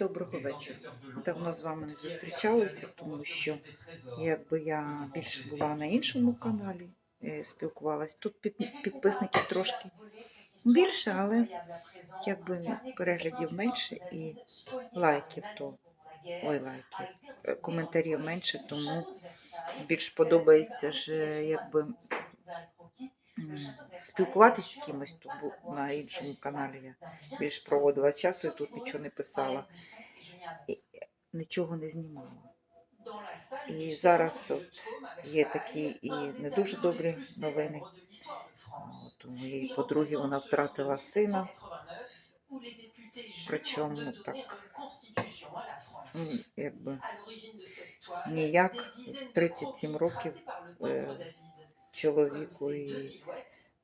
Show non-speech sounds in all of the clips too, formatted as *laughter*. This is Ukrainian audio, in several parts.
Доброго вечора. Давно з вами не зустрічалися, тому що якби я більше була на іншому каналі, е, спілкувалась. Тут під, підписників трошки більше, але якби переглядів менше і лайків то ой, лайків, е, коментарів менше, тому більш подобається ж е, якби м, спілкуватись з кимось тут на іншому каналі. Я більш проводила часу і тут нічого не писала, і нічого не знімала. І зараз от є такі і не дуже добрі новини. От у моєї подруги вона втратила сина, причому так якби ніяк 37 років е, чоловіку і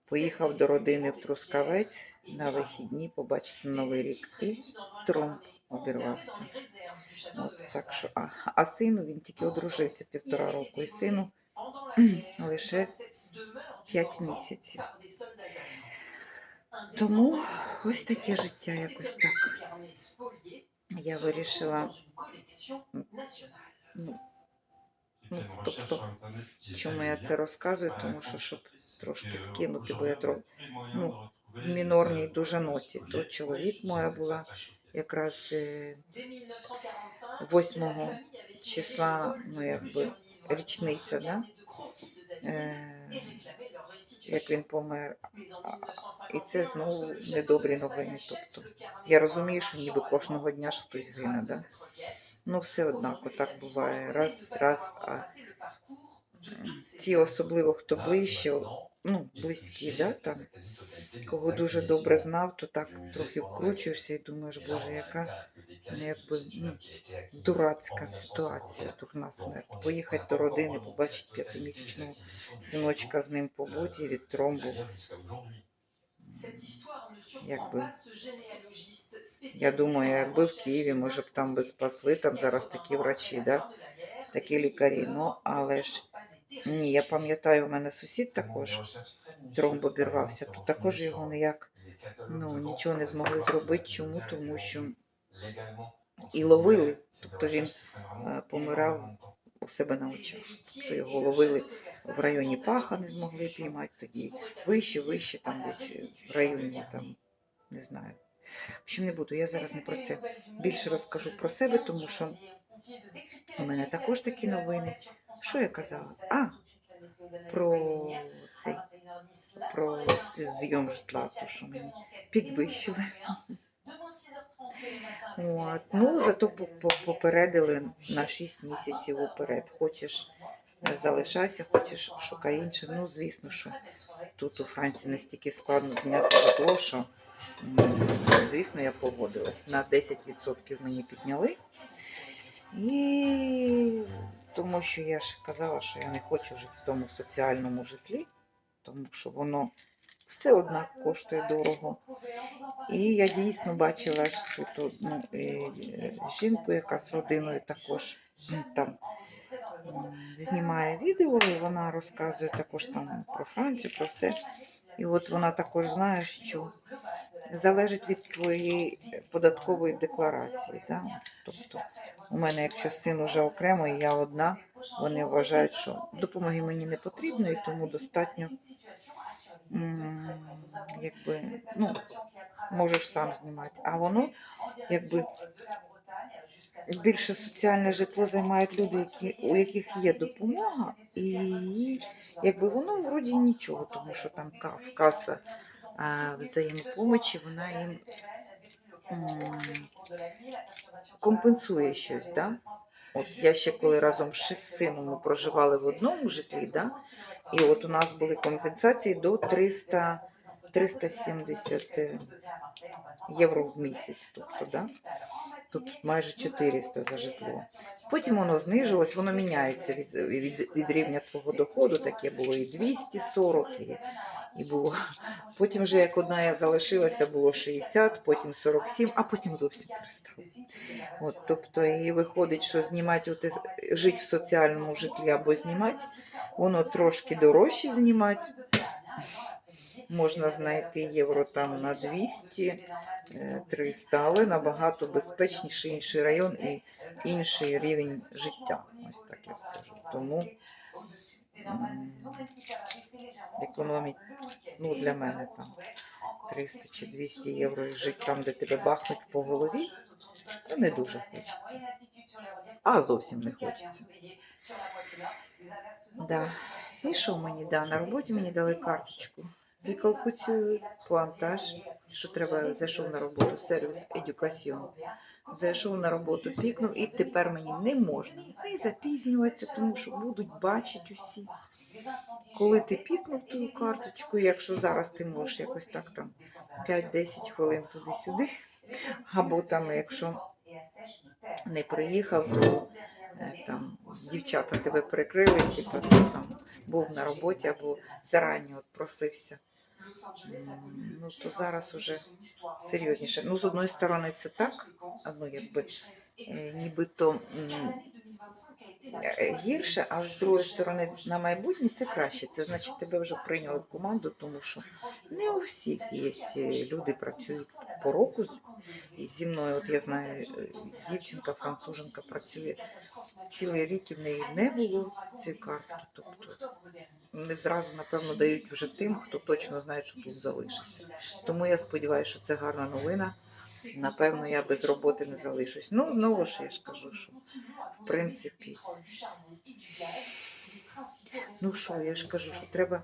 поїхав до родини в Трускавець на вихідні побачити Новий рік. І тромб обірвався. От, так що, а, а сину він тільки одружився півтора року, і сину *clears throat* *clears throat* лише 5 місяців. Тому ось таке життя якось так. Я вирішила, ну, ну, тобто, чому я це розказую, тому що щоб трошки скинути, бо я трохи ну, в мінорній дуже ноті, то чоловік моя була якраз е, 8 числа, ну якби річниця, да? Як він помер. І це знову недобрі новини. Тобто я розумію, що ніби кожного дня ж хтось гине, да? ну все однако так буває. Раз, раз, а ті особливо хто ближче, ну, близькі, да, там, кого дуже добре знав, то так трохи вкручуєшся і думаєш, боже, яка якби, ну, дурацька ситуація, дурна смерть. Поїхати до родини, побачити п'ятимісячного синочка з ним побуді від тромбу. Якби, я думаю, якби в Києві, може б там би спасли, там зараз такі врачі, да? такі лікарі. Ну, але ж ні, я пам'ятаю, у мене сусід також тромб обірвався, то також його ніяк ну, нічого не змогли зробити. Чому? Тому що і ловили, тобто він е, помирав у себе на очах. То його ловили в районі паха, не змогли піймати тоді. Вище, вище, там десь в районі, там, не знаю. В общем, не буду. Я зараз не про це більше розкажу про себе, тому що у мене також такі новини. Що я казала? А, про цей, про зйом житла, то що мені підвищили. От. Ну, зато по- по- попередили на 6 місяців уперед. Хочеш е, залишайся, хочеш шукай інше. Ну, звісно, що тут у Франції настільки складно зняти житло, що звісно, я погодилась. На 10% мені підняли. І тому що я ж казала, що я не хочу жити в тому соціальному житлі, тому що воно все однак коштує дорого. І я дійсно бачила ж тут одну е, жінку, яка з родиною також там знімає відео, і вона розказує також там про Францію, про все. І от вона також знає, що залежить від твоєї податкової декларації. Да? Тобто, у мене, якщо син уже окремо, і я одна, вони вважають, що допомоги мені не потрібно, і тому достатньо якби, ну, можеш сам знімати. А воно якби більше соціальне житло займають люди, які, у яких є допомога, і якби воно вроді нічого, тому що там каса взаємопомочі, вона їм компенсує щось. Да? От я ще коли разом з сином ми проживали в одному житлі, да? І от у нас були компенсації до 300, 370 євро в місяць. Тобто, да? Тут майже 400 за житло. Потім воно знижувалось, воно міняється від, від, від рівня твого доходу. Таке було і 240, і, і було. Потім вже як одна я залишилася, було 60, потім 47, а потім зовсім перестало. От, тобто, і виходить, що знімати, от, жити в соціальному житлі або знімати, воно трошки дорожче знімати. можна знайти євро там на 200, е, 300, але набагато безпечніший інший район і інший рівень життя. Ось так я скажу. Тому м, економить, ну для мене там 300 чи 200 євро і жити там, де тебе бахнуть по голові, то не дуже хочеться. А зовсім не хочеться. Да. І що мені да? На роботі мені дали карточку. Вікалкуцію, плантаж, що треба, зайшов на роботу, сервіс, едюкаціон. Зайшов на роботу, пікнув, і тепер мені не можна не запізнюватися, тому що будуть бачити усі. Коли ти пікнув ту карточку, якщо зараз ти можеш якось так там 5-10 хвилин туди-сюди, або там, якщо не приїхав, то е, там дівчата тебе прикрили, типу, ти там був на роботі або зарані от просився. Ну то зараз уже серйозніше. Ну, з одної сторони, це так, ну якби е, нібито гірше, а з другої сторони, на майбутнє це краще. Це значить, тебе вже прийняли в команду, тому що не у всіх є е, люди працюють по року. зі мною, от я знаю, е, дівчинка, француженка працює цілий рік і в неї не було цієї картки. Тобто не зразу, напевно, дають вже тим, хто точно знає, що тут залишиться. Тому я сподіваюся, що це гарна новина. Напевно, я без роботи не залишусь. Ну, знову ж я ж кажу, що в принципі, ну що, я ж кажу, що треба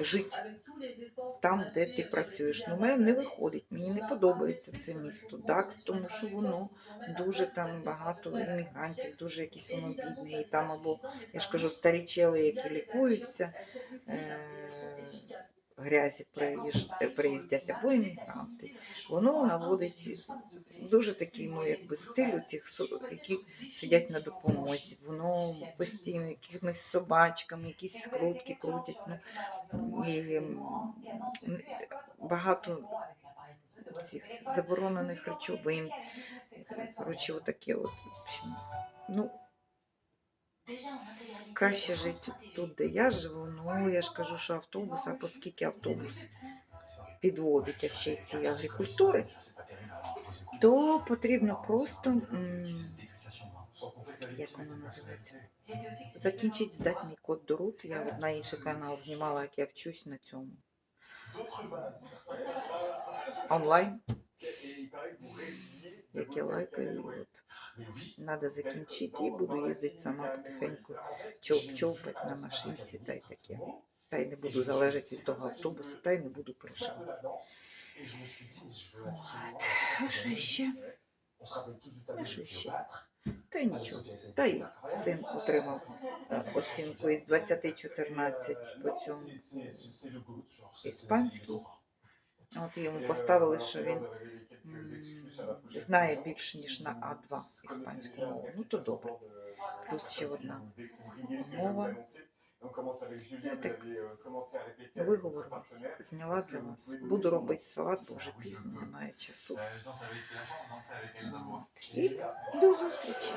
жити там, де ти працюєш. Ну, мене не виходить, мені не подобається це місто. Так, тому що воно дуже там багато іммігрантів, дуже якісь воно бідне. І там або, я ж кажу, старі чели, які лікуються, е, грязі приїздять, або іммігранти. Воно наводить дуже такий, ну, якби стиль у цих, які сидять на допомозі. Воно постійно якимись собачками, якісь скрутки крутять. Ну, і багато цих заборонених речовин. Коротше, отаке от. Ну, краще жити тут, де я живу. Ну, я ж кажу, що автобус, а оскільки автобус підводить ще й ці агрикультури, то потрібно просто, м, як воно називається, закінчити здати мій код до рут. Я на інший канал знімала, як я вчусь на цьому онлайн, як я лайкаю. Надо закінчити і буду їздити сама потихеньку чоп-чопати на машинці та й таке. Та й не буду залежати від того автобусу, та й не буду переживати. А що ще? А що ще? Та й нічого. Та й син отримав оцінку із 20-14 по цьому іспанський. От йому поставили, що він знає більше, ніж на А2 іспанську мову. Ну то добре. Плюс ще одна мова. Я так виговорилась, зняла для вас. Буду робити салат, бо вже пізно, немає часу. І до зустрічі.